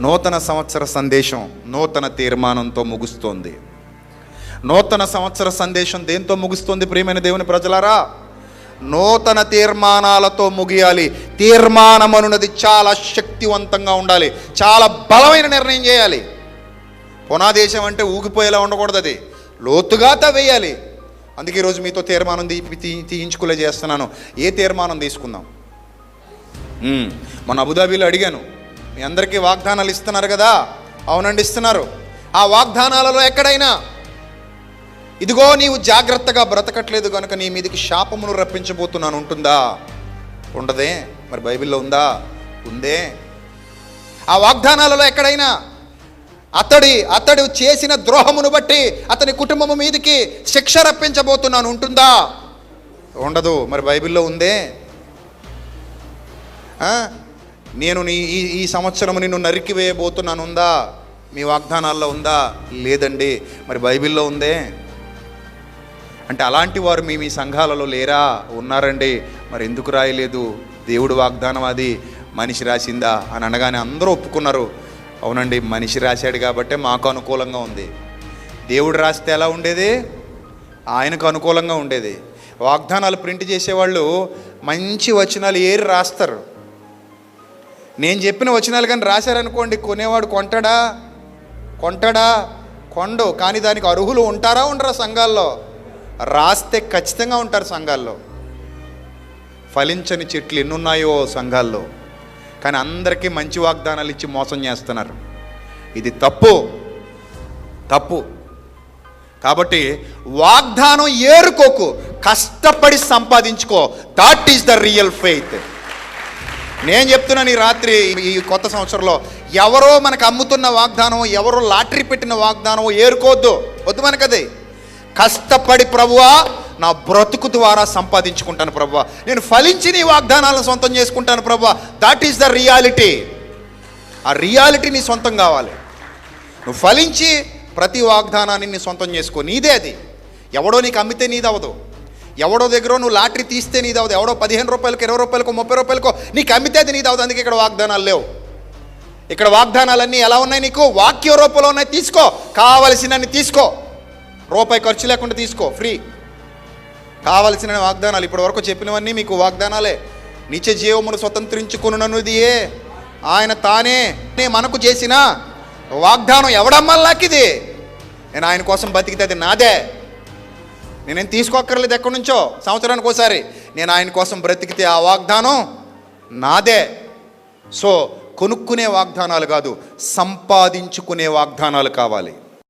నూతన సంవత్సర సందేశం నూతన తీర్మానంతో ముగుస్తోంది. నూతన సంవత్సర సందేశం దేంతో ముగుస్తుంది ప్రియమైన దేవుని ప్రజలారా? నూతన తీర్మానాలతో ముగియాలి. తీర్మానం అనున్నది చాలా శక్తివంతంగా ఉండాలి. చాలా బలమైన నిర్ణయం చేయాలి. పునాదేశం అంటే ఊగిపోయేలా ఉండకూడదు అది. లోతుగా తవ్వేయాలి. అందుకే ఈరోజు మీతో తీర్మానం తీ తీయించుకులే చేస్తున్నాను. ఏ తీర్మానం తీసుకుందాం? మన అబుదాబీలో అడిగాను. మీ అందరికీ వాగ్దానాలు ఇస్తున్నారు కదా? అవునండి ఇస్తున్నారు. ఆ వాగ్దానాలలో ఎక్కడైనా? ఇదిగో నీవు జాగ్రత్తగా బ్రతకట్లేదు కనుక నీ మీదకి శాపమును రప్పించబోతున్నాను. ఉంటుందా? ఉండదే. మరి బైబిల్లో ఉందా? ఉందే. ఆ వాగ్దానాలలో ఎక్కడైనా? అతడి అతడు చేసిన ద్రోహమును బట్టి అతని కుటుంబము మీదకి శిక్ష రప్పించబోతున్నాను. ఉంటుందా? ఉండదు. మరి బైబిల్లో ఉందే? నేను నీ ఈ ఈ సంవత్సరం నిన్ను నరికి వేయబోతున్నాను ఉందా మీ వాగ్దానాల్లో ఉందా? లేదండి. మరి బైబిల్లో ఉందే? అంటే అలాంటి వారు మీ మీ సంఘాలలో లేరా? ఉన్నారండి. మరి ఎందుకు రాయలేదు? దేవుడు వాగ్దానం అది. మనిషి రాసిందా? అని అనగానే అందరూ ఒప్పుకున్నారు. అవునండి మనిషి రాశాడు కాబట్టే మాకు అనుకూలంగా ఉంది. దేవుడు రాస్తే ఎలా ఉండేది? ఆయనకు అనుకూలంగా ఉండేది. వాగ్దానాలు ప్రింట్ చేసేవాళ్ళు మంచి వచనాలు ఏరి రాస్తారు. నేను చెప్పిన వచనాలు కానీ రాశారనుకోండి కొనేవాడు కొంటాడా? కొంటాడా? కొండు కానీ దానికి అర్హులు ఉంటారా? ఉండరా సంఘాల్లో? రాస్తే ఖచ్చితంగా ఉంటారు సంఘాల్లో. ఫలించని చెట్లు ఎన్నున్నాయో సంఘాల్లో. కానీ అందరికీ మంచి వాగ్దానాలు ఇచ్చి మోసం చేస్తున్నారు. ఇది తప్పు. తప్పు. కాబట్టి వాగ్దానం ఏరుకోకు. కష్టపడి సంపాదించుకో. That is the real faith నేను చెప్తున్నాను ఈ రాత్రి ఈ కొత్త సంవత్సరంలో ఎవరో మనకు అమ్ముతున్న వాగ్దానం ఎవరో లాటరీ పెట్టిన వాగ్దానం ఏరుకోవద్దు. వద్దు మనకది. కష్టపడి ప్రభువా నా బ్రతుకు ద్వారా సంపాదించుకుంటాను ప్రభు నేను ఫలించి నీ వాగ్దానాలను సొంతం చేసుకుంటాను ప్రభు దాట్ ఈస్ ద రియాలిటీ ఆ రియాలిటీ నీ సొంతం కావాలి. నువ్వు ఫలించి ప్రతి వాగ్దానాన్ని నీ సొంతం చేసుకో. నీదే అది. ఎవడో నీకు అమ్మితే నీది అవ్వదు ఎవడో దగ్గర నువ్వు లాటరీ తీస్తే నీది అవుతుంది ఎవడో పదిహేను రూపాయలకు ఇరవై రూపాయలకు ముప్పై రూపాయలకు నీకు అమ్మితే అది నీది అవుతుంది అందుకే ఇక్కడ వాగ్దానాలు లేవు. ఇక్కడ వాగ్దానాలన్నీ ఎలా ఉన్నాయి నీకు? వాక్య రూపంలో ఉన్నాయి. తీసుకో. కావలసినన్ని తీసుకో. రూపాయి ఖర్చు లేకుండా తీసుకో. ఫ్రీ కావలసిన వాగ్దానాలు. ఇప్పటి వరకు చెప్పినవన్నీ మీకు వాగ్దానాలే. నిత్య జీవమును స్వతంత్రించుకున్నది ఏ ఆయన తానే. నే మనకు చేసిన వాగ్దానం ఎవడమ్మల్లాకిది నేను ఆయన కోసం బతికితే అది నాదే. నేనేం తీసుకోక్కర్లేదు ఎక్కడి నుంచో? సంవత్సరానికి ఒకసారి నేను ఆయన కోసం బ్రతికితే ఆ వాగ్దానం నాదే. సో కొనుక్కునే వాగ్దానాలు కాదు సంపాదించుకునే వాగ్దానాలు కావాలి.